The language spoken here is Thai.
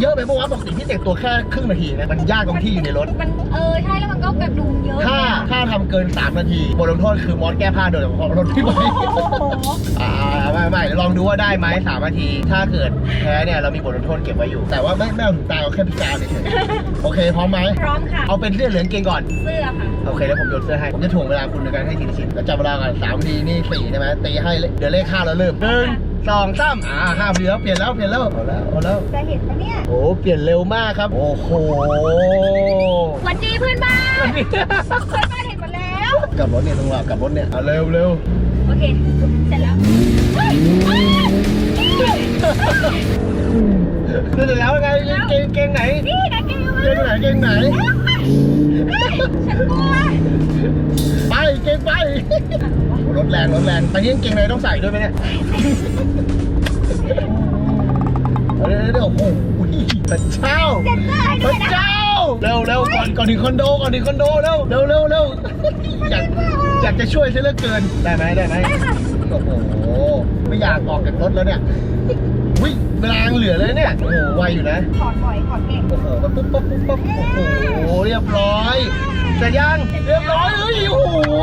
เยอะไปเพราะว่าปกติพี่แต่งตัวแค่ครึ่งนาทีนะมันยากตรงที่อยู่ในรถ มันเออใช่แล้วมันก็แบบดุมเยอะถ้าถ้าทำเกิน 3 นาทีบทลงโทษคือมอสแก้ผ้าโดยเฉพาะรถพี่ไปโอ้โหอ่าไม่ไม่เดี๋ยวลองดูว่าได้ไหมสามนาที ถ้าเกิดแพ้เนี่ยเรามีบทลงโทษเก็บไว้อยู่ แต่ว่าไม่ไม่เอาถึงตายเอาแค่พิการเฉยๆโอเคพร้อมไหมพร้อมค่ะเอาเป็นเสื้อเหลืองเกงก่อนเสื้อค่ะโอเคแล้วผมโยนเสื้อให้ผมจะถ่วงเวลาคุณในการให้ทีละชิ้นแล้วจับเวลากันสามนาทีนี่สี่ใช่ไหมตีให้เลเดี๋ยวเลขห้าแล้วเริ่มหนึ่ง สองสามอ่าห้านาทีแล้วเปลี่ยนแล้วเปลี่ยนแล้วเอาแล้วเอาแล้วจะเห็นปะเนี่ยโอ้เปลี่ยนเร็วมากครับ โอ้โหสวัสดีเพื่อนบ้าน เพื่อนบ้านเห็นหมดแล้ว กลับรถเนี่ยต้องว่ากลับรถเนี่ยเอาเร็วเร็วโอเค เสร็จแล้วเฮ้ยเฮ้ยเสร็จแล้วไงเกงเกงไหนนี่นะเกลเกงไหนเกงไหนฉันกลัวไปเกงไป รถแรงรถแรงไปนี่กางเกงในต้องใส่ด้วยไหมเนี่ยเอาเดี๋ยวเดี๋ยวโอ้โหพระเจ้าเซ็นเซอร์ให้พด้วระยนะเจ้าเร็วเร็วก่อนก่อนถึงคอนโดก่อนถึงคอนโดเร็วเร็วเร็วเร็วอยากอยากจะช่วยซะเหลือเกินได้ไหมได้ไหมได้ค่ะโอ้โหไม่อยากออกจากรถแล้วเนี่ยวิเวลายังเหลือเลยเนี่ยโอ้โหไวอยู่นะถอดบ่อยถอดเก่งโอ้โหมันปุ๊บปุ๊บปุ๊บปุ๊บโอ้โหเรียบร้อยเสร็จยังเรียบร้อยเอ้ยโอ้โห